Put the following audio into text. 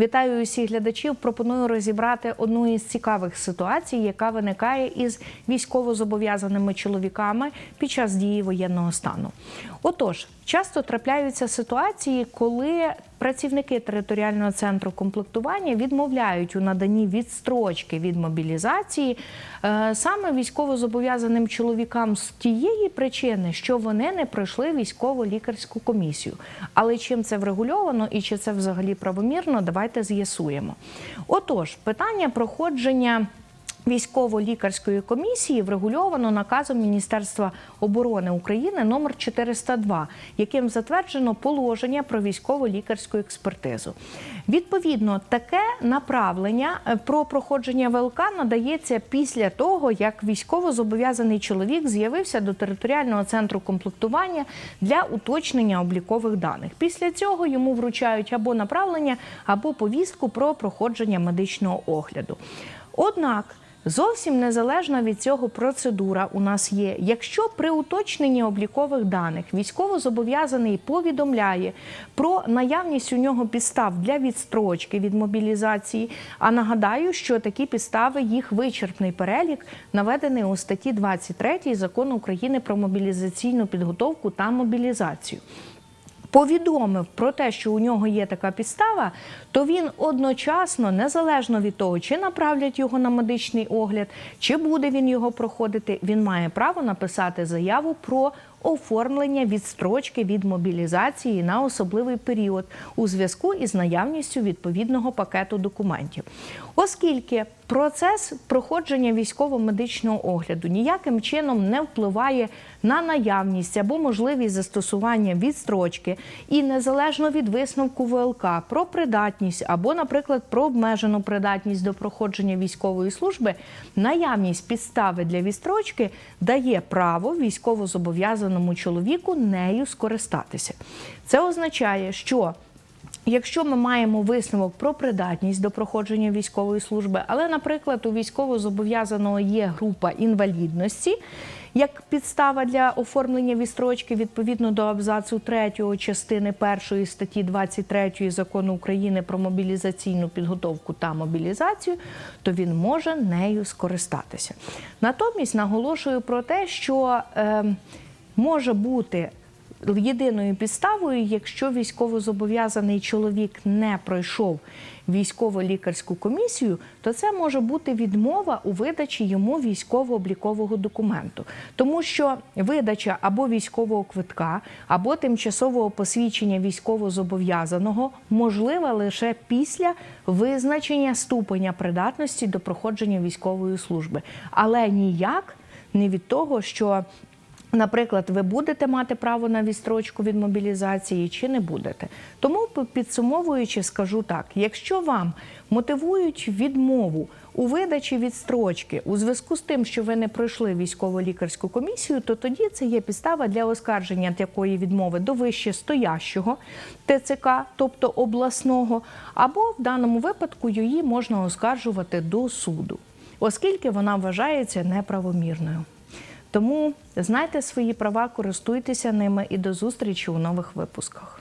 Вітаю усіх глядачів. Пропоную розібрати одну із цікавих ситуацій, яка виникає із військовозобов'язаними чоловіками під час дії воєнного стану. Отож, часто трапляються ситуації, коли працівники територіального центру комплектування відмовляють у наданні відстрочки від мобілізації е, саме військовозобов'язаним чоловікам з тієї причини, що вони не пройшли військово-лікарську комісію. Але чим це врегульовано і чи це взагалі правомірно, давайте з'ясуємо. Отож, питання проходження. Військово-лікарської комісії врегульовано наказом Міністерства оборони України номер 402, яким затверджено положення про військово-лікарську експертизу. Відповідно, таке направлення е, про проходження ВЛК надається після того, як військово-зобов'язаний чоловік з'явився до територіального центру комплектування для уточнення облікових даних. Після цього йому вручають або направлення, або повістку про проходження медичного огляду. Однак Зовсім незалежно від цього процедура у нас є. Якщо при уточненні облікових даних військовозобов'язаний повідомляє про наявність у нього підстав для відстрочки від мобілізації, а нагадаю, що такі підстави їх вичерпний перелік наведений у статті 23 закону України про мобілізаційну підготовку та мобілізацію повідомив про те, що у нього є така підстава, то він одночасно, незалежно від того, чи направлять його на медичний огляд, чи буде він його проходити, він має право написати заяву про оформлення відстрочки від мобілізації на особливий період у зв'язку із наявністю відповідного пакету документів, оскільки процес проходження військово-медичного огляду ніяким чином не впливає на наявність або можливість застосування відстрочки і незалежно від висновку ВЛК про придатність або, наприклад, про обмежену придатність до проходження військової служби, наявність підстави для відстрочки дає право військовозобов'язаному чоловіку нею скористатися. Це означає, що Якщо ми маємо висновок про придатність до проходження військової служби, але, наприклад, у військовозобов'язаного є група інвалідності, як підстава для оформлення відстрочки відповідно до абзацу 3 частини 1 статті 23 закону України про мобілізаційну підготовку та мобілізацію, то він може нею скористатися. Натомість наголошую про те, що е, може бути єдиною підставою, якщо військовозобов'язаний чоловік не пройшов військово-лікарську комісію, то це може бути відмова у видачі йому військово-облікового документу, тому що видача або військового квитка, або тимчасового посвідчення військовозобов'язаного можлива лише після визначення ступеня придатності до проходження військової служби, але ніяк не від того, що Наприклад, ви будете мати право на відстрочку від мобілізації чи не будете. Тому, підсумовуючи, скажу так: якщо вам мотивують відмову у видачі відстрочки у зв'язку з тим, що ви не пройшли військово-лікарську комісію, то тоді це є підстава для оскарження такої відмови до вище стоящого ТЦК, тобто обласного, або в даному випадку її можна оскаржувати до суду, оскільки вона вважається неправомірною. Тому знайте свої права, користуйтеся ними і до зустрічі у нових випусках.